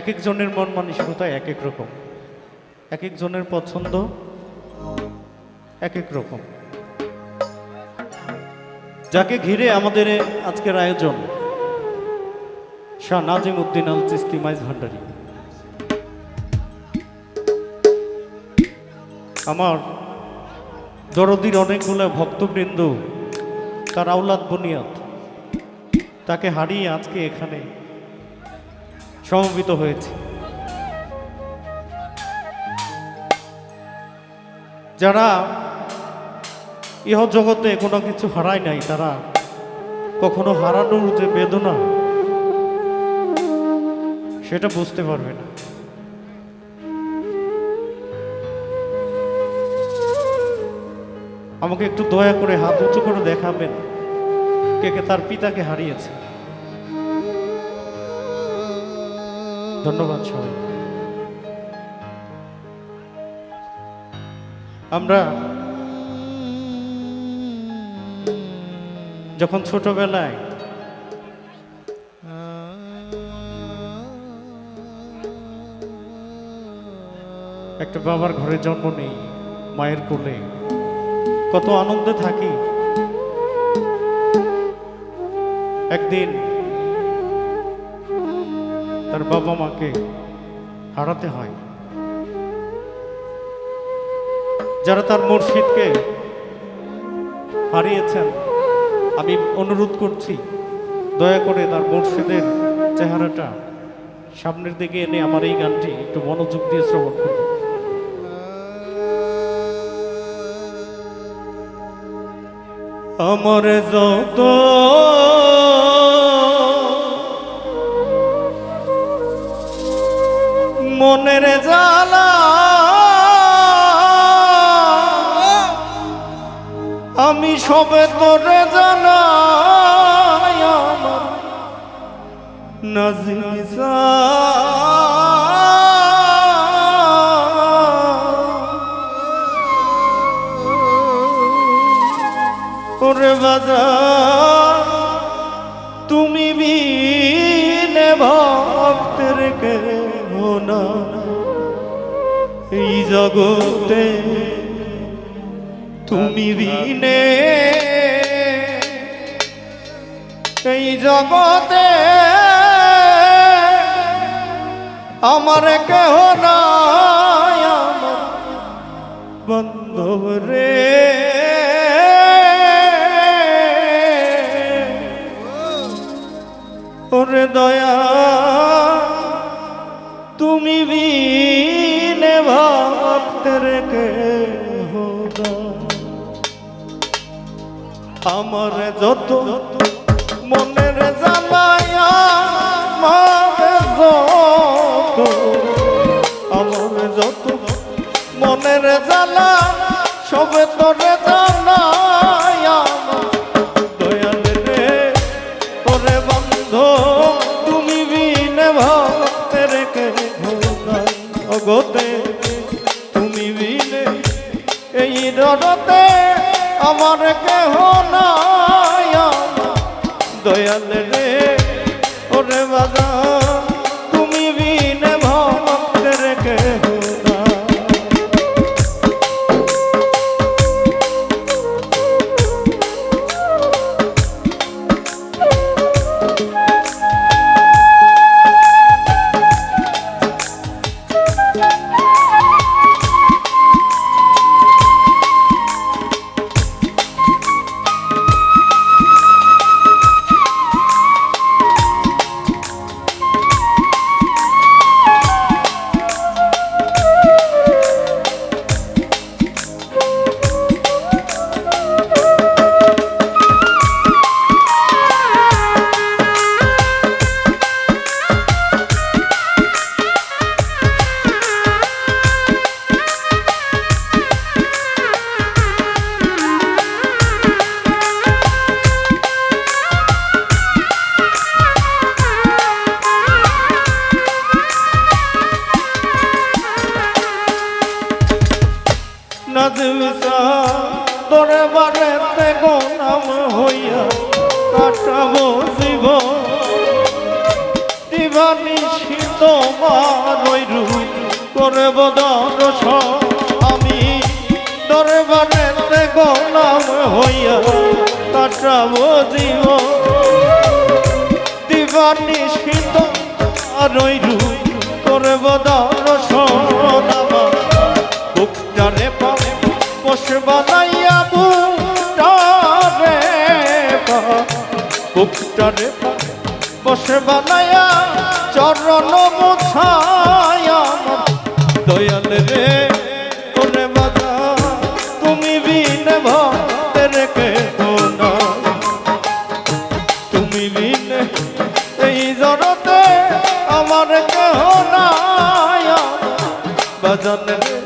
এক একজনের মন মানসিকতা এক এক রকম। এক একজনের পছন্দ এক এক রকম। যাকে ঘিরে আমাদের আজকের আয়োজন, শাহ নাজিম উদ্দিন আল চিস্তি মাইজ ভান্ডারী। আমার দরদির অনেকগুলো ভক্তবৃন্দ, তার আউলাদ বুনিয়াদ, তাকে হারিয়ে আজকে এখানে সমবেত হয়েছে। যারা ইহ জগতে কোনো কিছু হারায় নাই, তারা কখনো হারানোর যে বেদনা, সেটা বুঝতে পারবে না। আমাকে একটু দয়া করে হাত উঁচু করে দেখাবেন কে কে তার পিতাকে হারিয়েছে। ধন্যবাদ সবাই। আমরা যখন ছোটবেলায় একটা বাবার ঘরে জন্ম নেই, মায়ের কোলে, কত আনন্দে থাকি। একদিন তার বাবা মাকে হারাতে হয়। যারা তার মুর্শিদকে হারিয়েছেন, আমি অনুরোধ করছি, দয়া করে তার মুর্শিদের চেহারাটা সামনের দিকে এনে আমার এই গানটি একটু মনোযোগ দিয়ে শ্রবণ করুন। আমার যত মনের জ্বালা। আমি সবে তোরে আমার নাজিসা ওরে বাজার। না এই জগতে তুমি বিনে এই জগতে আমার কেহ আমার বন্ধব রে। ওরে দয়া তুমি বিনে ভক্তের কে হোগা আমার যত মনের জ্বালায়া আমার যত মনের জ্বালা সবে তোরে অগতে তুমি বিনে এই রডতে আমার কেহ নাই। দয়াল রে ওরে বাজা কাটাবো জীব তোমার ওই রূপ আমি দরবারে গোলাম হইয়া কাটাবো জীব। দিবানি শীত আর ওই রূপ করে বদরস আমার বুকটারে পাবে বানাইয়া বুকটারে বসে বানাইয়া চরণ মুছায়া দয়াল রে বাজা তুমি বিনে ভক্তের কে না। তুমি বিনে এই জড়তে আমার কেহ বাজান রে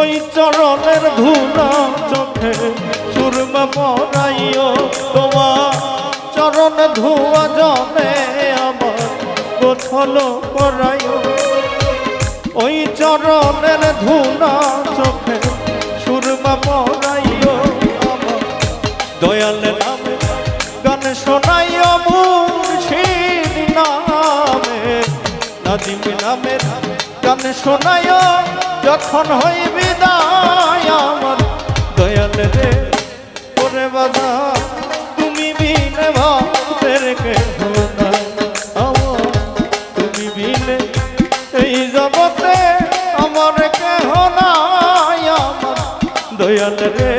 ওই চরণের ধুলা চোখে সুরমা পরাইও তোমার চরণ ধোয়া জলে আমার গোছল করাইও। ওই চরণের ধুলা চোখে সুরমা পরাইও আমার দয়াল নামে গান শোনাইও মুর্শিদ নামে। নাদিম নামে গান শোনাইও যখন হই বিদায় আমার, দয়াল রে, ওরে বাধা তুমি বিনে ভাবের কে আমার তুমি বিনে এই জগতে আমার কেহ নাই আমার। দয়াল রে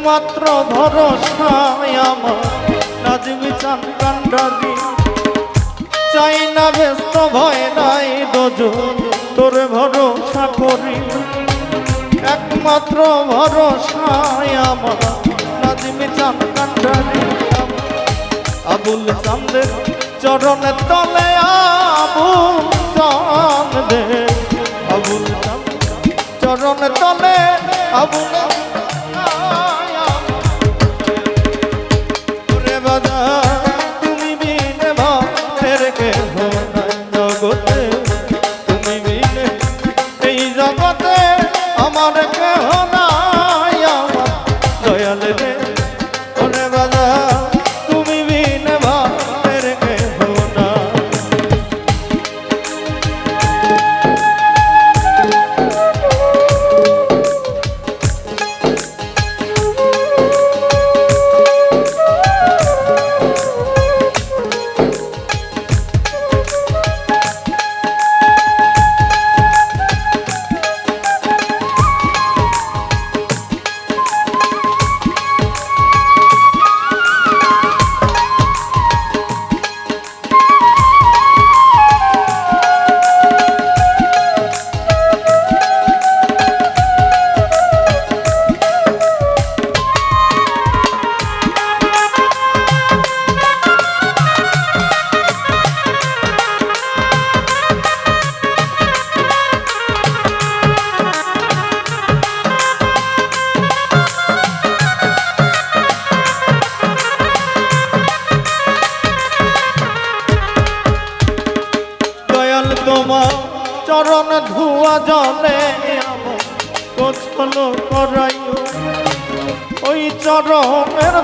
একমাত্র ভরসায় আমার। নাজমি চান, কান্ডারি। চাই না ব্যস্ত ভয় নাই দোজন তোর ভরসা করি। একমাত্র ভরসায় আমার। নাজমি চান, কান্ডারি। আবুল চান্দের চরণে তলে আবুল চান্দে আবুল চাঁদ চরণে তলে আবুল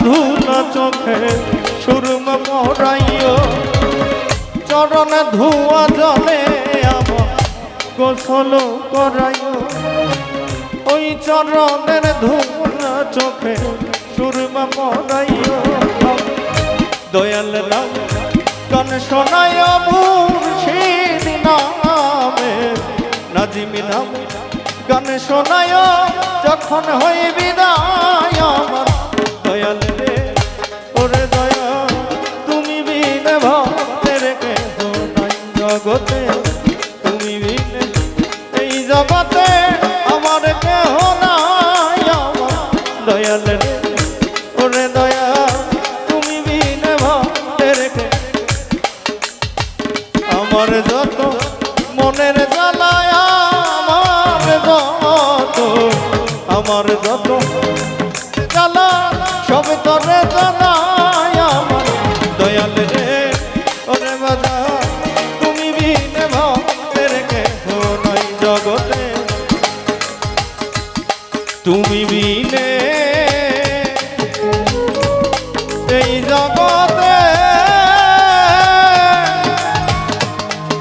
ধুলা চোখে সুরম পরাইও চরণে ধোয়া জলে আমার গোছল করাইও। ওই চরণের ধুলা চোখে সুরমা পরাইও দয়াল রাম, গান শোনায় মুর্শিদ নামে। নাজিমি নাম গান শোনায় যখন হই বিদায় আমার। জগতে, তুমি বিনে এই জগতে আমার কেহ নাই, আমার দয়াল ওরে দয়া তুমি আমার যত মনের জ্বালায়, আমার যত আমার যত